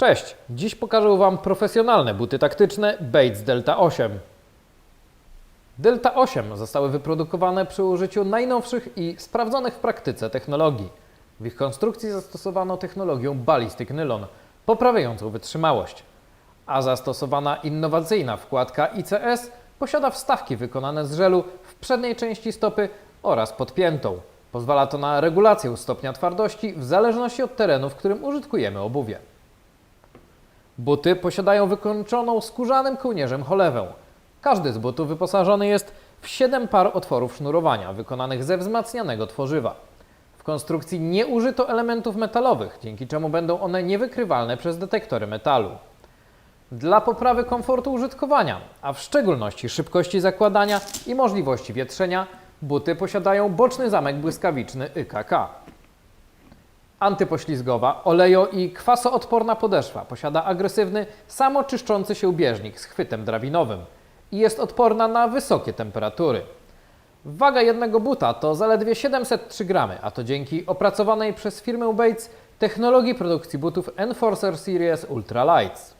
Cześć! Dziś pokażę Wam profesjonalne buty taktyczne Bates Delta 8. Delta 8 zostały wyprodukowane przy użyciu najnowszych i sprawdzonych w praktyce technologii. W ich konstrukcji zastosowano technologię Ballistic Nylon, poprawiającą wytrzymałość. A zastosowana innowacyjna wkładka ICS posiada wstawki wykonane z żelu w przedniej części stopy oraz podpiętą. Pozwala to na regulację stopnia twardości w zależności od terenu, w którym użytkujemy obuwie. Buty posiadają wykończoną skórzanym kołnierzem cholewę. Każdy z butów wyposażony jest w 7 par otworów sznurowania wykonanych ze wzmacnianego tworzywa. W konstrukcji nie użyto elementów metalowych, dzięki czemu będą one niewykrywalne przez detektory metalu. Dla poprawy komfortu użytkowania, a w szczególności szybkości zakładania i możliwości wietrzenia, buty posiadają boczny zamek błyskawiczny YKK. Antypoślizgowa, olejo i kwasoodporna podeszwa posiada agresywny, samoczyszczący się bieżnik z chwytem drabinowym i jest odporna na wysokie temperatury. Waga jednego buta to zaledwie 703 gramy, a to dzięki opracowanej przez firmę Bates technologii produkcji butów Enforcer Series Ultralights.